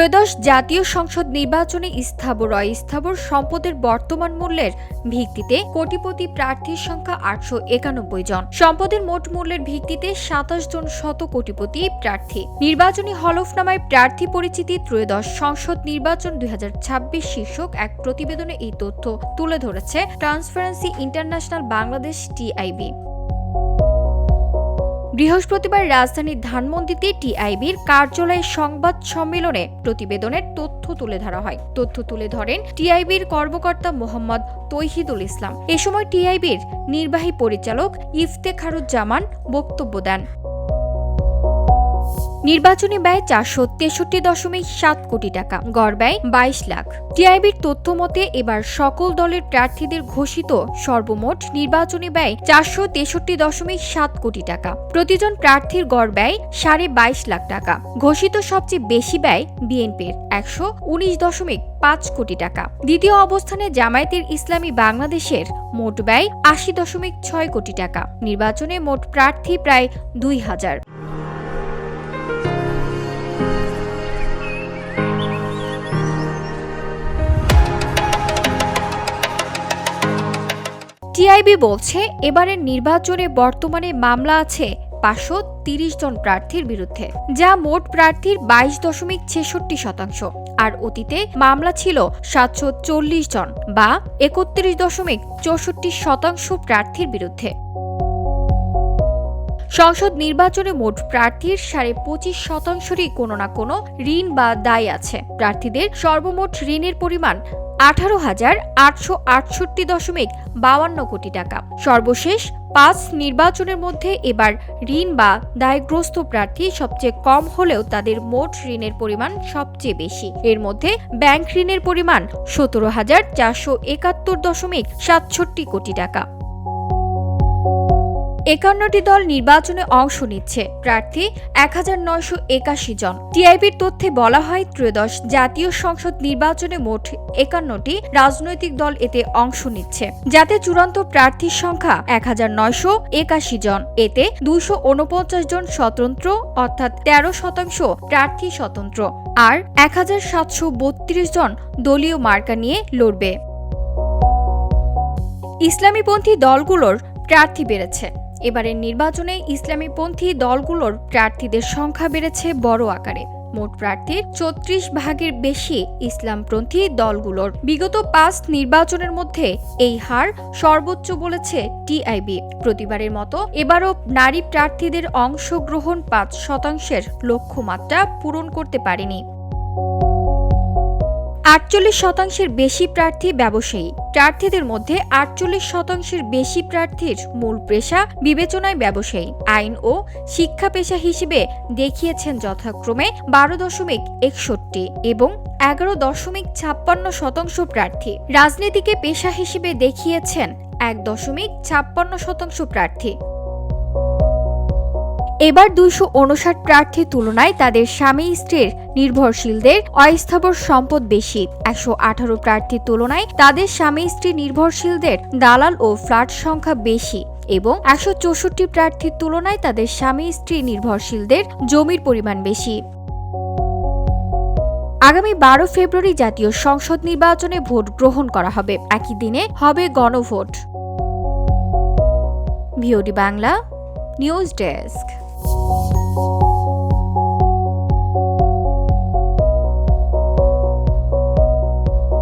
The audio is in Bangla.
ত্রয়োদশ জাতীয় সংসদ নির্বাচনে স্থাবর অস্থাবর সম্পদের বর্তমান মূল্যের ভিত্তিতে কোটিপতি প্রার্থীর সংখ্যা আটশো একানব্বই জন। সম্পদের মোট মূল্যের ভিত্তিতে সাতাশ জন শত কোটিপতি প্রার্থী। নির্বাচনী হলফনামায় প্রার্থী পরিচিতি ত্রয়োদশ সংসদ নির্বাচন দুই হাজার ছাব্বিশ শীর্ষক এক প্রতিবেদনে এই তথ্য তুলে ধরেছে ট্রান্সপারেন্সি ইন্টারন্যাশনাল বাংলাদেশ টিআইবি। বৃহস্পতিবার রাজধানীর ধানমন্ডিতে টিআইবির কার্যালয়ে সংবাদ সম্মেলনে প্রতিবেদনের তথ্য তুলে ধরা হয়। তথ্য তুলে ধরেন টিআইবির কর্মকর্তা মোহাম্মদ তৈহিদুল ইসলাম। এ সময় টিআইবির নির্বাহী পরিচালক ইফতেখারুজ্জামান বক্তব্য দেন। নির্বাচনী ব্যয় চারশো তেষট্টি দশমিক সাত কোটি টাকা, গড় ব্যয় বাইশ লাখ। টিআইবির তথ্য মতে, এবার সকল দলের প্রার্থীদের ঘোষিত সর্বমোট নির্বাচনী ব্যয় চারশো তেষট্টি দশমিক সাত কোটি টাকা। প্রতিজন প্রার্থীর গড় ব্যয় সাড়ে বাইশ লাখ টাকা। ঘোষিত সবচেয়ে বেশি ব্যয় বিএনপির একশো উনিশ দশমিক পাঁচ কোটি টাকা। দ্বিতীয় অবস্থানে জামায়াতের ইসলামী বাংলাদেশের মোট ব্যয় আশি দশমিক ছয় কোটি টাকা। নির্বাচনে মোট প্রার্থী প্রায় দুই হাজার। টিআইবি বলছে, এবারের নির্বাচনে বর্তমানে মামলা আছে পাঁচশো তিরিশ জন প্রার্থীর বিরুদ্ধে, যা মোট প্রার্থীর বাইশ দশমিক ছেষট্টি শতাংশ। আর অতীতে মামলা ছিল সাতশো চল্লিশ জন বা একত্রিশ দশমিক চৌষট্টি শতাংশ প্রার্থীর বিরুদ্ধে। সংসদ নির্বাচনে মোট প্রার্থীর সাড়ে পঁচিশ শতাংশেরই কোনো না কোনো ঋণ বা দায় আছে। প্রার্থীদের সর্বমোট ঋণের পরিমাণ আঠারো হাজার আটশো আটষট্টি দশমিক বাউান্ন কোটি টাকা। সর্বশেষ পাঁচ নির্বাচনের মধ্যে এবার ঋণ বা দায়গ্রস্ত প্রার্থী সবচেয়ে কম হলেও তাদের মোট ঋণের পরিমাণ সবচেয়ে বেশি। এর মধ্যে ব্যাংক ঋণের পরিমাণ সতেরো হাজার চারশো একাত্তর দশমিক সাতষট্টি কোটি টাকা। একান্নটি দল নির্বাচনে অংশ নিচ্ছে। প্রার্থী এক হাজার নয়শো একাশি জন। টিআইবির তথ্যে বলা হয়, ত্রয়োদশ জাতীয় সংসদ নির্বাচনে মোট একান্নটি রাজনৈতিক দল এতে অংশ নিচ্ছে। যাতে চূড়ান্ত প্রার্থীর সংখ্যা এক হাজার নয়শো একাশি জন। এতে দুশো উনপঞ্চাশ জন স্বতন্ত্র, অর্থাৎ তেরো শতাংশ প্রার্থী স্বতন্ত্র। আর এক হাজার সাতশো বত্রিশ জন দলীয় মার্কা নিয়ে লড়বে। ইসলামীপন্থী দলগুলোর প্রার্থী বেড়েছে। এবারের নির্বাচনে ইসলামীপন্থী দলগুলোর প্রার্থীদের সংখ্যা বেড়েছে বড় আকারে। মোট প্রার্থীর চৌত্রিশ ভাগের বেশি ইসলামপন্থী দলগুলোর। বিগত পাঁচ নির্বাচনের মধ্যে এই হার সর্বোচ্চ বলেছে টিআইবি প্রতিবারের মতো এবারও নারী প্রার্থীদের অংশগ্রহণ পাঁচ শতাংশের লক্ষ্যমাত্রা পূরণ করতে পারেনি। আটচল্লিশ শতাংশের বেশি প্রার্থী ব্যবসায়ী। প্রার্থীদের মধ্যে আটচল্লিশ শতাংশের বেশি প্রার্থীর মূল পেশা বিবেচনায় ব্যবসায়ী। আইন ও শিক্ষা পেশা হিসেবে দেখিয়েছেন যথাক্রমে বারো দশমিক একষট্টি এবং এগারো দশমিক ছাপ্পান্ন শতাংশ প্রার্থী। রাজনীতিকে পেশা হিসেবে দেখিয়েছেন এক দশমিক ছাপ্পান্ন শতাংশ প্রার্থী। এবার দুইশো উনষাট প্রার্থীর তুলনায় তাদের স্বামী স্ত্রীর নির্ভরশীলদের অস্থাবর সম্পদ বেশি। একশো আঠারো প্রার্থীর তুলনায় তাদের স্বামী স্ত্রী নির্ভরশীলদের দালাল ও ফ্ল্যাট সংখ্যা বেশি এবং একশো চৌষট্টি প্রার্থীর তুলনায় তাদের স্বামী স্ত্রী নির্ভরশীলদের জমির পরিমাণ বেশি। আগামী বারো ফেব্রুয়ারি জাতীয় সংসদ নির্বাচনে ভোট গ্রহণ করা হবে। একই দিনে হবে গণভোট। VOD Bangla, news desk. Música